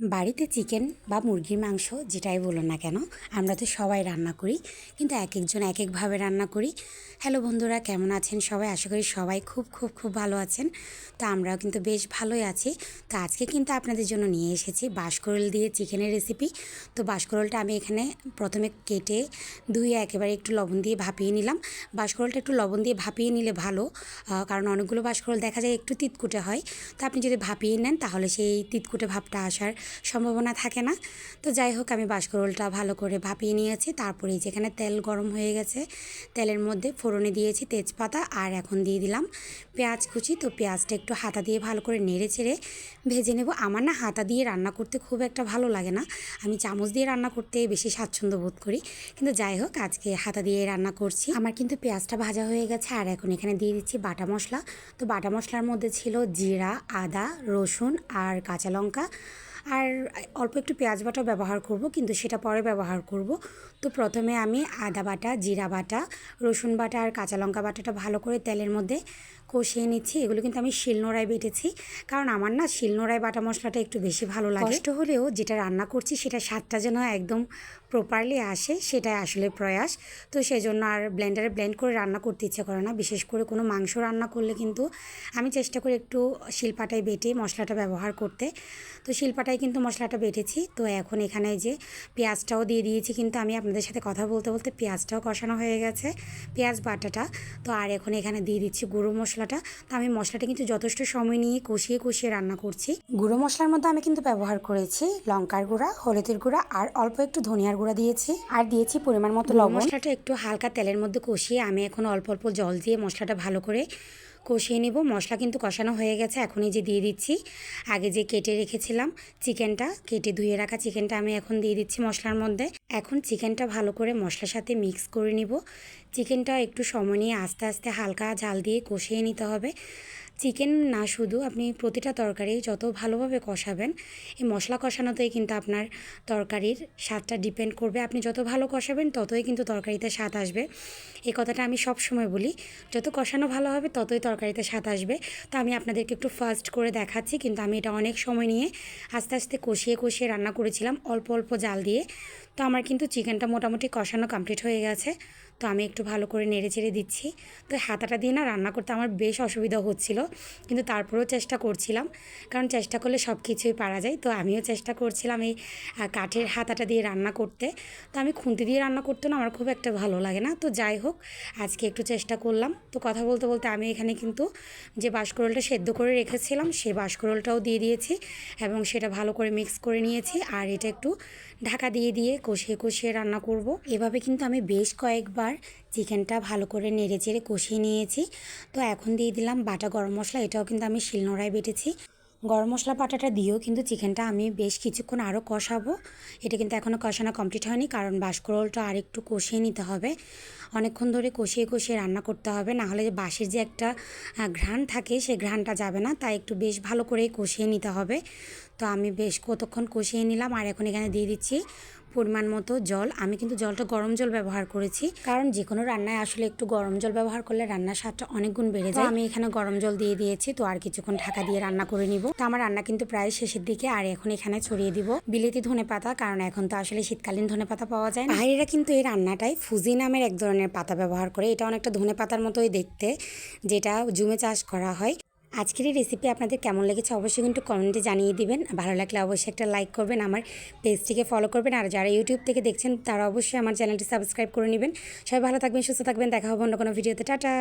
বাড়িতে চিকেন বা মুরগির মাংস যেটাই বলো না কেন, আমরা তো সবাই রান্না করি, কিন্তু এক একজন এক একভাবে রান্না করি। হ্যালো বন্ধুরা, কেমন আছেন সবাই? আশা করি সবাই খুব খুব খুব ভালো আছেন। তো আমরাও কিন্তু বেশ ভালোই আছি। তো আজকে কিন্তু আপনাদের জন্য নিয়ে এসেছি বাঁশকরল দিয়ে চিকেনের রেসিপি তো বাঁশকরলটা আমি এখানে প্রথমে কেটে ধুয়ে একেবারে একটু লবণ দিয়ে ভাপিয়ে নিলাম। বাঁশকরলটা একটু লবণ দিয়ে ভাপিয়ে নিলে ভালো কারণ অনেকগুলো বাঁশকরল দেখা যায় একটু তিতকুটে হয়। তো আপনি যদি ভাপিয়ে নেন তাহলে সেই তিতকুটে ভাবটা আসার সম্ভাবনা থাকে না। তো যাই হোক, আমি বাঁশকরলটা ভালো করে ভাপিয়ে নিয়েছি। তারপরে যেখানে তেল গরম হয়ে গেছে, তেলের মধ্যে ফোড়নে দিয়েছি তেজপাতা আর এখন দিয়ে দিলাম পেঁয়াজ কুচি। তো পেঁয়াজটা একটু হাতা দিয়ে ভালো করে নেড়ে চেড়ে ভেজে নেব। আমার না হাতা দিয়ে রান্না করতে খুব একটা ভালো লাগে না। আমি চামচ দিয়ে রান্না করতে বেশি স্বাচ্ছন্দ্য বোধ করি। কিন্তু যাই হোক, আজকে হাতা দিয়ে রান্না করছি। আমার কিন্তু পেঁয়াজটা ভাজা হয়ে গেছে আর এখন এখানে দিয়ে দিচ্ছি বাটা মশলা। তো বাটা মশলার মধ্যে ছিল জিরা, আদা, রসুন আর কাঁচা লঙ্কা। আর অল্প একটু পেঁয়াজ বাটা ব্যবহার করব, কিন্তু সেটা পরে ব্যবহার করব। তো প্রথমে আমি আদা বাটা, জিরা বাটা, রসুন বাটা আর কাঁচা লঙ্কা বাটাটা ভালো করে তেলের মধ্যে কষিয়ে নিচ্ছি, এগুলো কিন্তু আমি শিলনোড়ায় বেটেছি। কারণ আমার না শিলনোড়ায় বাটা মশলাটা একটু বেশি ভালো লাগে। কষ্ট হলেও যেটা রান্না করছি সেটা স্বাদটা যেন একদম প্রপারলি আসে, সেটাই আসলে প্রয়াস। তো সেই জন্য আর ব্লেন্ডারে ব্লেন্ড করে রান্না করতে ইচ্ছে করে না। বিশেষ করে কোনো মাংস রান্না করলে কিন্তু আমি চেষ্টা করি একটু শিলপাটায় বেটে মশলাটা ব্যবহার করতে। তো শিলপাটায় কিন্তু মশলাটা বেটেছি। তো এখন এখানে যে পেঁয়াজটাও দিয়ে দিয়েছি, কিন্তু আমি আপনাদের সাথে কথা বলতে বলতে পেঁয়াজটাও কষানো হয়ে গেছে, পেঁয়াজ বাটাটা। তো আর এখন এখানে দিয়ে দিচ্ছি গুঁড়ো মশলাটা। তো আমি মশলাটা কিন্তু যথেষ্ট সময় নিয়ে কষিয়ে কষিয়ে রান্না করছি। গুঁড়ো মশলার মধ্যে আমি কিন্তু ব্যবহার করেছি লঙ্কার গুঁড়া হলুদের গুঁড়া আর অল্প একটু ধনিয়ার গুঁড়া দিয়েছি। আর দিয়েছি পরিমাণ মতো লবণ। মশলাটা একটু হালকা তেলের মধ্যে কষিয়ে আমি এখন অল্প অল্প জল দিয়ে মশলাটা ভালো করে কষিয়ে নেব। মশলা কিন্তু কষানো হয়ে গেছে এখনই যে দিয়ে দিচ্ছি। আগে যে কেটে রেখেছিলাম চিকেনটা, কেটে ধুয়ে রাখা চিকেনটা আমি এখন দিয়ে দিচ্ছি মশলার মধ্যে। এখন চিকেনটা ভালো করে মশলার সাথে মিক্স করে নিব। চিকেনটা একটু সময় নিয়ে আস্তে আস্তে হালকা ঝাল দিয়ে কষিয়ে নিতে হবে। চিকেন না শুধু, আপনি প্রতিটা তরকারি যত ভালোভাবে কষাবেন, এই মশলা কষানোতেই কিন্তু আপনার তরকারির স্বাদটা ডিপেন্ড করবে। আপনি যত ভালো কষাবেন, ততই কিন্তু তরকারিতে স্বাদ আসবে। এই কথাটা আমি সব সময় বলি, যত কষানো ভালো হবে, ততই তরকারিতে স্বাদ আসবে। তো আমি আপনাদেরকে একটু ফাস্ট করে দেখাচ্ছি, কিন্তু আমি এটা অনেক সময় নিয়ে আস্তে আস্তে কষিয়ে কষিয়ে রান্না করেছিলাম, অল্প অল্প জাল দিয়ে। তো আমার কিন্তু চিকেনটা মোটামুটি কষানো কমপ্লিট হয়ে গেছে। তো আমি একটু ভালো করে নেড়ে চেড়ে দিচ্ছি। তো হাতাটা দিয়ে না রান্না করতে আমার বেশ অসুবিধা হচ্ছিল। কিন্তু তারপরেও চেষ্টা করছিলাম। কারণ চেষ্টা করলে সব কিছুই পারা যায়। তো আমিও চেষ্টা করছিলাম এই কাঠের হাতাটা দিয়ে রান্না করতে। তো আমি খুন্তি দিয়ে রান্না করতে না আমার খুব একটা ভালো লাগে না। তো যাই হোক, আজকে একটু চেষ্টা করলাম। তো কথা বলতে বলতে আমি এখানে কিন্তু যে বাঁশকরলটা সেদ্ধ করে রেখেছিলাম সেই বাঁশকরলটাও দিয়ে দিয়েছি এবং সেটা ভালো করে মিক্স করে নিয়েছি। আর এটা একটু ঢাকা দিয়ে দিয়ে কষিয়ে কষিয়ে রান্না করব। এভাবে কিন্তু আমি বেশ কয়েকবার চিকেনটা ভালো করে নেড়ে চেড়ে কষিয়ে নিয়েছি। তো এখন দিয়ে দিলাম বাটা গরম মশলা, এটাও কিন্তু আমি শিলনোড়ায় বেটেছি। গরম মশলা বাটাটা দিয়েও কিন্তু চিকেনটা আমি বেশ কিছুক্ষণ আরও কষাবো। এটা কিন্তু এখনও কষানো কমপ্লিট হয়নি, কারণ বাঁশকরলটা আর একটু কষিয়ে নিতে হবে। অনেকক্ষণ ধরে কষিয়ে কষিয়ে রান্না করতে হবে, না হলে যে বাঁশের যে একটা ঘ্রাণ থাকে সেই ঘ্রাণটা যাবে না। তাই একটু বেশ ভালো করে কষিয়ে নিতে হবে। তো আমি বেশ কতক্ষণ কষিয়ে নিলাম আর এখন এখানে দিয়ে দিচ্ছি পরিমাণ মতো জল। আমি কিন্তু জলটা গরম জল ব্যবহার করেছি কারণ যে কোনো রান্নায় আসলে একটু গরম জল ব্যবহার করলে রান্নার স্বাদটা অনেক গুণ বেড়ে যায়। আমি এখানে গরম জল দিয়ে দিয়েছি তো আর কিছুক্ষণ ঢাকা দিয়ে রান্না করে নিব। তো আমার রান্না কিন্তু প্রায় শেষের দিকে আর এখন এখানে ছড়িয়ে দিব বিলেতি ধনে পাতা কারণ এখন তো আসলে শীতকালীন ধনে পাতা পাওয়া যায় না। বাইরেরা কিন্তু এই রান্নাটায় ফুজি নামের এক ধরনের পাতা ব্যবহার করে। এটা অনেকটা ধনে পাতার মতোই দেখতে যেটা জুমে চাষ করা হয়। আজকের এই রেসিপি আপনাদের কেমন লেগেছে অবশ্যই কিন্তু কমেন্টে জানিয়ে দিবেন। ভালো লাগলে অবশ্যই একটা লাইক করবেন, আমার পেজটিকে ফলো করবেন, আর যারা ইউটিউব থেকে দেখছেন তারা অবশ্যই আমার চ্যানেলটি সাবস্ক্রাইব করে নেবেন। সবাই ভালো থাকবেন, সুস্থ থাকবেন, দেখা হবে অন্য কোনো ভিডিওতে টাটা!